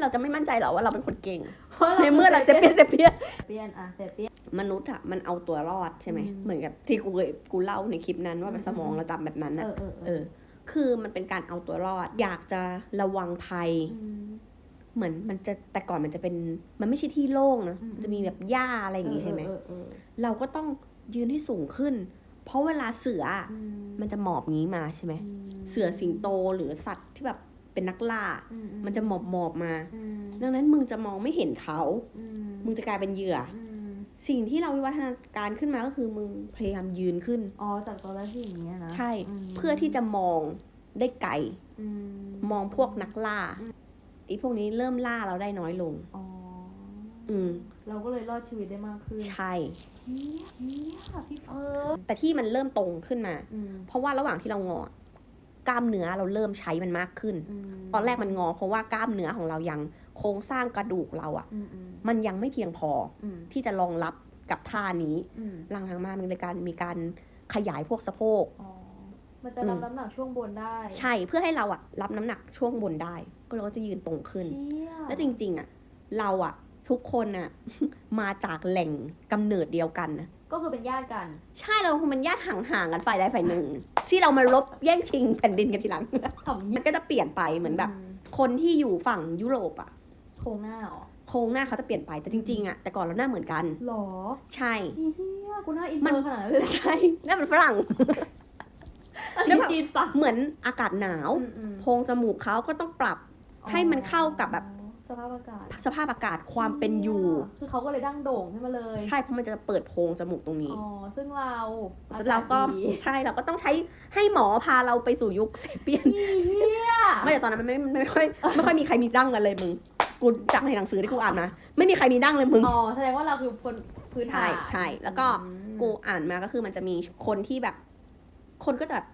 เราจะไม่มั่นใจหรอว่าเราเป็นคนเก่งพราะในเมื่อเราจะเป็นเซเปียนเปียนอะเซเปียนมนุษย์อะมันเอาตัวรอดใช่ไหมอืมเหมือนกับที่กูเคยกูเล่าในคลิปนั้นว่าอืมสมองเราจำแบบนั้นเออะอเออเอเอออ คือมันเป็นการเอาตัวรอด อยากจะระวังภัยมเหมือนมันจะแต่ก่อนมันจะเป็นมันไม่ใช่ที่โล่งนะอืมมันจะมีแบบหญ้าอะไรอย่างงี้ใช่ไหมเออเออเออเราก็ต้องยืนให้สูงขึ้น เพราะเวลาเสืออะอืมมันจะหมอบงี้มาใช่ไหมอืมเสือสิงโตหรือสัตว์ที่แบบ เป็นนักล่าอืมันจะหมอบหมอบมาอืมดังนั้นมึงจะมองไม่เห็นเขาอืมึงจะกลายเป็นเหยื่ออืมสิ่งที่เราวิวัฒนาการขึ้นมาก็คือมึงพยายามยืนขึ้น อ๋อ จากตอนแรกที่อย่างเงี้ยนะ ใช่มเพื่อที่จะมองได้ไกลอืมมองพวกนักล่าอีพวกนี้เริ่มล่าเราได้น้อยลง อ๋อ อืม เราก็เลยรอดชีวิตได้มากขึ้น ใช่เฮียเฮียพี่เฟิร์สแต่ที่มันเริ่มตรงขึ้นมาอืมเพราะว่าระหว่างที่เรางอกล้ามเนื้อเราเริ่มใช้มันมากขึ้น อืมตอนแรกมันงอ เพราะว่ากล้ามเนื้อของเรายังโครงสร้างกระดูกเราอะอืมอืมมันยังไม่เพียงพออืมที่จะรองรับกับท่านี้อืมหลังๆมามันเลยการมีการขยายพวกสะโพกอ๋อมันจะรับน้ำหนักช่วงบนได้ ใช่เพื่อให้เราอะรับน้ำหนักช่วงบนได้ ก็เราก็จะยืนตรงขึ้นเชี่ยแล้วจริง ๆอะเราอะทุกคนอะมาจากแหล่งกำเนิดเดียวกันนะ ก็คือเป็นญาติกัน ใช่เราคงเป็นญาติห่างๆกันฝ่ายใดฝ่ายหนึ่ง ที่เรามารบแย่งชิงแผ่นดินกันทีหลัง ขำมันก็จะเปลี่ยนไปเหมือนแบบ คนที่อยู่ฝั่งยุโรปอะโครงหน้าเหรอโครงหน้าเขาจะเปลี่ยนไปแต่จริงๆอะแต่ก่อนเราหน้าเหมือนกัน หรอใช่เฮียกูหน้าอินมัเตอนร์ขนาดนั้นเลยเหรอใช่หน้าเป็นฝรั่ง อันแล้วนี้แบบจีนสั่งเหมือนอากาศหนาว อืมอืมโพรงจมูกเขาก็ต้องปรับ ให้มันเข้ากับแบบ สภาพอากาศสภาพอากาศความเป็นอยู่ คือเขาก็เลยดั้งโด่งขึ้นมาเลย ใช่เพราะมันจะเปิดโพรงจมูกตรงนี้อ๋อซึ่งเราเราก็อศดีใช่เราก็ต้องใช้ให้หมอพาเราไปสู่ยุคเซเปียนอีเหี้ยไม่แต่ตอนนั้นมันไม่ไม่ค่อยไม่ค่อยมีใครมีดั้งกันเลยมึงกูจากในหนังสือที่กูอ่านมาไม่มีใครมีดั้งเลยมึงอ๋อแสดงว่าเราคือคนพื้นฐาใช่นใช่แล้วก็อืมกูอ่านมาก็คือมันจะมีคนที่แบบ คนก็จะแบบ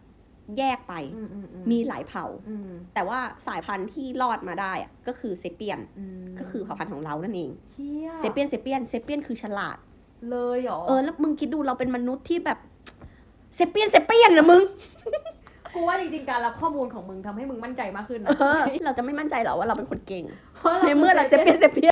แยกไปอืมอืมอืมีหลายเผ่าอืมแต่ว่าสายพันธุ์ที่รอดมาได้อะก็คือเซเปียนมก็คือเผ่าพันธุ์ของเรานั่นเองเฮียเซเปียนเซเปียนเซเปียนคือฉลาด เลยเหรอ เออแล้วมึงคิดดูเราเป็นมนุษย์ที่แบบเซเปียนเซเปียนนะมึงกูว่าจริงๆการรับข้อมูลของมึงทำให้มึงมั่นใจมากขึ้นนะเออเราจะไม่มั่นใจหรอว่าเราเป็นคนเก่งพราะในเมื่อเราเซเปียนเซเปียน